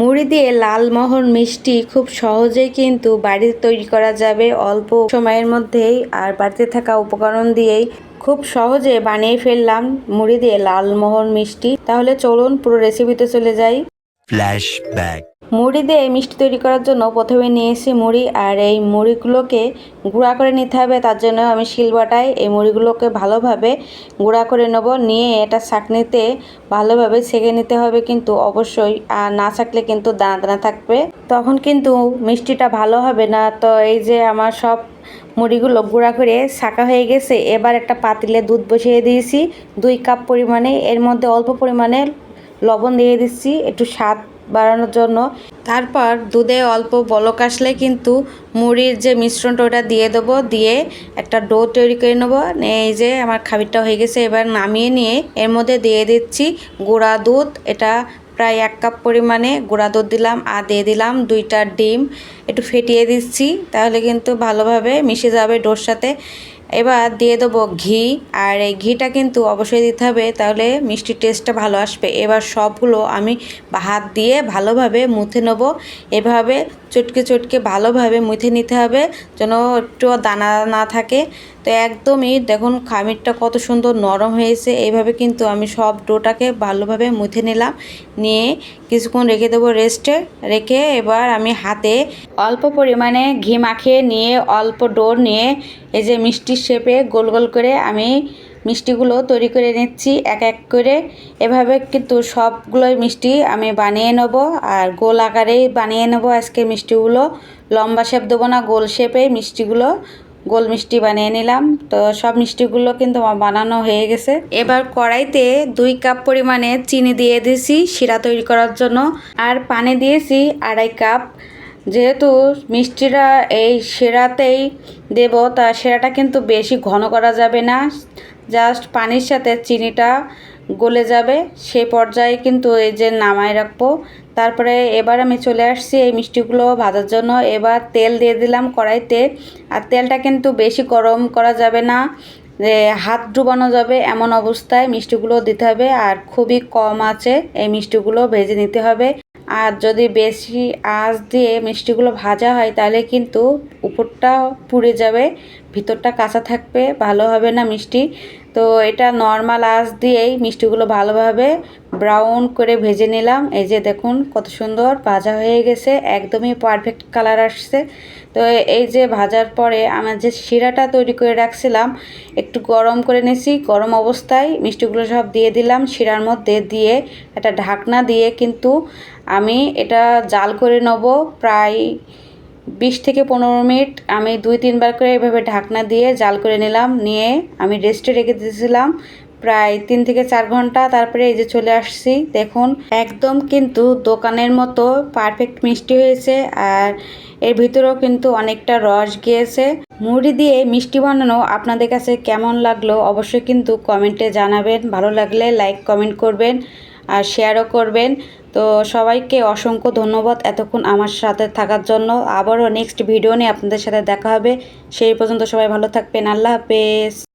মুড়ি দিয়ে লালমোহন মিষ্টি খুব সহজেই কিন্তু বাড়িতে তৈরি করা যাবে। অল্প সময়ের মধ্যেই আর বাড়িতে থাকা উপকরণ দিয়েই খুব সহজে বানিয়ে ফেললাম মুড়ি দিয়ে লালমোহন মিষ্টি। তাহলে চলুন পুরো রেসিপিতে চলে যাই। Flashback. মুড়ি দিয়ে মিষ্টি তৈরি করার জন্য প্রথমে নিয়েছি মুড়ি আর এই মুড়িগুলোকে গুঁড়া করে নিতে হবে। তার জন্য আমি শিলবাটায় এই মুড়িগুলোকে ভালোভাবে গুঁড়া করে নেব। নিয়ে এটা ছাঁকনিতে ভালোভাবে ছেঁকে নিতে হবে কিন্তু অবশ্যই আর না ছাকলে কিন্তু দানা দানা থাকবে। তখন কিন্তু মিষ্টিটা ভালো হবে না। তো এই যে আমার সব মুড়িগুলো গুঁড়া করে ছাকা হয়ে গেছে। এবার একটা পাতিলে দুধ বসিয়ে দিয়েছি। দুই কাপ পরিমাণে, এর মধ্যে অল্প পরিমাণে লবণ দিয়ে দিচ্ছি। একটু স্বাদ বাড়ানোর জন্য। তারপর দুধে অল্প বলক আসলে কিন্তু মুড়ির যে মিশ্রণটা ওটা দিয়ে দেবো, দিয়ে একটা ডো তৈরি করে নেব। এই যে আমার খাবিরটা হয়ে গেছে, এবার নামিয়ে নিয়ে এর মধ্যে দিয়ে দিচ্ছি গুঁড়া দুধ। এটা প্রায় এক কাপ পরিমাণে গুঁড়া দুধ দিলাম আর দিয়ে দিলাম দুইটা ডিম। একটু ফেটিয়ে দিচ্ছি, তাহলে কিন্তু ভালোভাবে মিশে যাবে ডোর সাথে। এবার দিয়ে দেবো ঘি, আর এই ঘিটা কিন্তু অবশ্যই দিতে হবে, তাহলে মিষ্টির টেস্টটা ভালো আসবে। এবার সবগুলো আমি হাত দিয়ে ভালোভাবে মুথে নেব। এভাবে চটকে চটকে ভালোভাবে মুথে নিতে হবে, যেন একটু দানা না থাকে। তো একদমই দেখুন খামিরটা কত সুন্দর নরম হয়েছে এইভাবে কিন্তু আমি সব ডোটাকে ভালোভাবে মুথে নিলাম। নিয়ে কিছুক্ষণ রেখে দেবো রেস্টে, রেখে এবার আমি হাতে অল্প পরিমাণে ঘি মাখিয়ে নিয়ে অল্প ডোর নিয়ে এই যে মিষ্টির শেপে গোল গোল করে আমি মিষ্টিগুলো তৈরি করে নিচ্ছি, এক এক করে। এভাবে কিন্তু সবগুলোই মিষ্টি আমি বানিয়ে নেব আর গোল আকারেই বানিয়ে নেব আজকে মিষ্টিগুলো। লম্বা শেপ দেবো না, গোল শেপে মিষ্টিগুলো, গোল মিষ্টি বানিয়ে নিলাম। তো সব মিষ্টিগুলো কিন্তু বানানো হয়ে গেছে। এবার কড়াইতে দুই কাপ পরিমাণে চিনি দিয়ে দিয়েছি শিরা তৈরি করার জন্য। আর পানি দিয়েছি আড়াই কাপ। যেহেতু মিষ্টিটা এই সেরাতেই দেব, তা সেরাটা কিন্তু বেশি ঘন করা যাবে না। জাস্ট পানির সাথে চিনিটা গলে যাবে। সেই পর্যায়ে কিন্তু এই যে নামায় রাখব। তারপরে এবার আমি চলে আসছি এই মিষ্টিগুলো ভাজার জন্য। এবার তেল দিয়ে দিলাম কড়াইতে। আর তেলটা কিন্তু বেশি গরম করা যাবে না। যে হাত ডুবানো যাবে এমন অবস্থায় মিষ্টিগুলো দিতে হবে। আর খুবই কম আছে এই মিষ্টিগুলো ভেজে নিতে হবে। আর যদি বেশি আঁচ দিয়ে মিষ্টিগুলো ভাজা হয়, তাহলে কিন্তু উপরটা পুড়ে যাবে, ভিতরটা কাঁচা থাকবে, ভালো হবে না মিষ্টি। তো এটা নর্মাল আঁচ দিয়েই মিষ্টিগুলো ভালোভাবে ব্রাউন করে ভেজে নিলাম। এই যে দেখুন কত সুন্দর ভাজা হয়ে গেছে, একদমই পারফেক্ট কালার আসছে। তো এই যে ভাজার পরে আমার যে শিরাটা তৈরি করে রাখছিলাম, একটু গরম করে নিয়েছি। গরম অবস্থায় মিষ্টিগুলো সব দিয়ে দিলাম শিরার মধ্যে দিয়ে একটা ঢাকনা দিয়ে। কিন্তু আমি এটা জাল করে নেব প্রায় বিশ থেকে পনেরো মিনিট আমি দুই তিনবার করে এভাবে ঢাকনা দিয়ে জাল করে নিলাম, নিয়ে আমি রেস্টে রেখে দিয়েছিলাম। প্রায় তিন থেকে চার ঘণ্টা তারপরে এই যে চলে আসছি। দেখুন, একদম কিন্তু দোকানের মতো পারফেক্ট মিষ্টি হয়েছে আর এর ভিতরেও কিন্তু অনেকটা রস গিয়েছে। মুড়ি দিয়ে মিষ্টি বানানো আপনাদের কাছে কেমন লাগল অবশ্যই কিন্তু কমেন্টে জানাবেন। ভালো লাগলে লাইক কমেন্ট করবেন। আর শেয়ারও করবেন। তো সবাইকে অসংখ্য ধন্যবাদ এতক্ষণ আমার সাথে থাকার জন্য। আবারও নেক্সট ভিডিও নিয়ে আপনাদের সাথে দেখা হবে। সেই পর্যন্ত সবাই ভালো থাকবেন। আল্লাহ হাফেজ।